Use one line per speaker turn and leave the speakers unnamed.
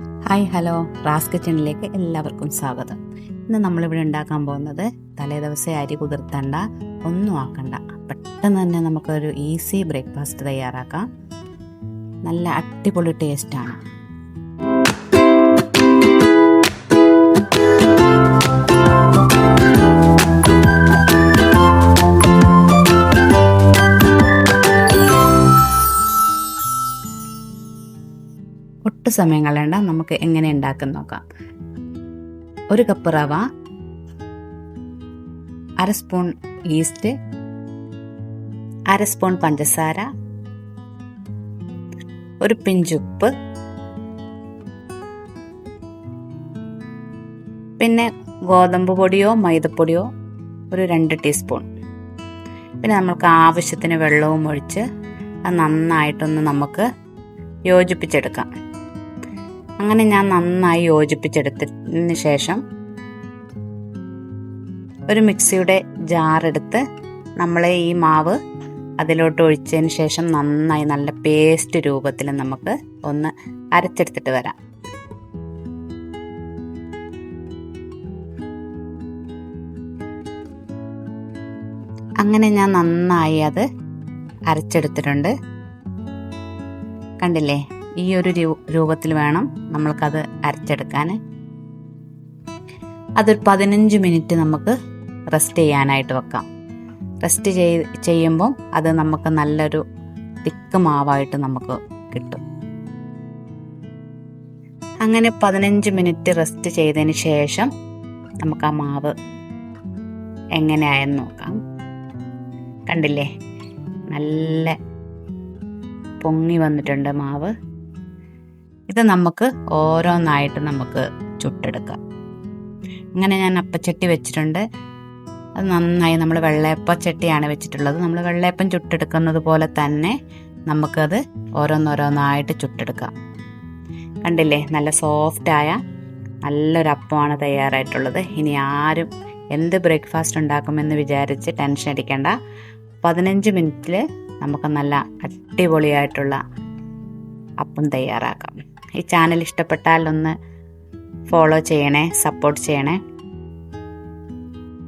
Hi hello. Ras കിച്ചണിലേക്ക് എല്ലാവർക്കും സ്വാഗതം. ഇന്ന് നമ്മളിവിടെ ഉണ്ടാക്കാൻ പോകുന്നത് തലേ ദിവസം അരി കുതിർത്തണ്ട ഒന്നും ആക്കണ്ട. പെട്ടെന്ന് തന്നെ നമുക്കൊരു ഈസി ബ്രേക്ക്ഫാസ്റ്റ് തയ്യാറാക്കാം. നല്ല അടിപൊളി ടേസ്റ്റാണ് ഒട്ടും സമയം കളയണ്ട. നമുക്ക് എങ്ങനെ ഉണ്ടാക്കാൻ നോക്കാം. ഒരു കപ്പ് റവ അര സ്പൂൺ ഈസ്റ്റ് അര സ്പൂൺ പഞ്ചസാര ഒരു പിഞ്ചുപ്പ് പിന്നെ ഗോതമ്പ് പൊടിയോ മൈദപ്പൊടിയോ ഒരു രണ്ട് ടീസ്പൂൺ പിന്നെ നമുക്ക് ആവശ്യത്തിന് വെള്ളവും ഒഴിച്ച് അത് നന്നായിട്ടൊന്ന് നമുക്ക് യോജിപ്പിച്ചെടുക്കാം. അങ്ങനെ ഞാൻ നന്നായി യോജിപ്പിച്ചെടുത്തതിന് ശേഷം ഒരു മിക്സിയുടെ ജാറെടുത്ത് നമ്മൾ ഈ മാവ് അതിലോട്ട് ഒഴിച്ചതിന് ശേഷം നന്നായി നല്ല പേസ്റ്റ് രൂപത്തിൽ നമുക്ക് ഒന്ന് അരച്ചെടുത്തിട്ട് വരാം. അങ്ങനെ ഞാൻ നന്നായി അത് അരച്ചെടുത്തിട്ടുണ്ട്. കണ്ടില്ലേ? ഈ ഒരു രൂപത്തിൽ വേണം നമ്മൾക്കത് അരച്ചെടുക്കാൻ. അതൊരു പതിനഞ്ച് മിനിറ്റ് നമുക്ക് റെസ്റ്റ് ചെയ്യാനായിട്ട് വെക്കാം. റെസ്റ്റ് ചെയ് ചെയ്യുമ്പോൾ അത് നമുക്ക് നല്ലൊരു തിക്ക് മാവായിട്ട് നമുക്ക് കിട്ടും. അങ്ങനെ പതിനഞ്ച് മിനിറ്റ് റെസ്റ്റ് ചെയ്തതിന് ശേഷം നമുക്ക് ആ മാവ് എങ്ങനെയായെന്ന് നോക്കാം. കണ്ടില്ലേ? നല്ല പൊങ്ങി വന്നിട്ടുണ്ട് മാവ്. നമുക്ക് ഓരോന്നായിട്ട് നമുക്ക് ചുട്ടെടുക്കാം. അങ്ങനെ ഞാൻ അപ്പച്ചട്ടി വെച്ചിട്ടുണ്ട്. അത് നന്നായി നമ്മൾ വെള്ളയപ്പച്ചട്ടിയാണ് വെച്ചിട്ടുള്ളത്. നമ്മൾ വെള്ളയപ്പം ചുട്ടെടുക്കുന്നത് പോലെ തന്നെ നമുക്കത് ഓരോന്നോരോന്നായിട്ട് ചുട്ടെടുക്കാം. കണ്ടില്ലേ? നല്ല സോഫ്റ്റായ നല്ലൊരു അപ്പമാണ് തയ്യാറായിട്ടുള്ളത്. ഇനി ആരും എന്ത് ബ്രേക്ക്ഫാസ്റ്റ് ഉണ്ടാക്കുമെന്ന് വിചാരിച്ച് ടെൻഷൻ അടിക്കേണ്ട. പതിനഞ്ച് മിനിറ്റിൽ നമുക്ക് നല്ല അടിപൊളിയായിട്ടുള്ള അപ്പം തയ്യാറാക്കാം. ഈ ചാനൽ ഇഷ്ടപ്പെട്ടാൽ ഒന്ന് ഫോളോ ചെയ്യണേ സപ്പോർട്ട് ചെയ്യണേ.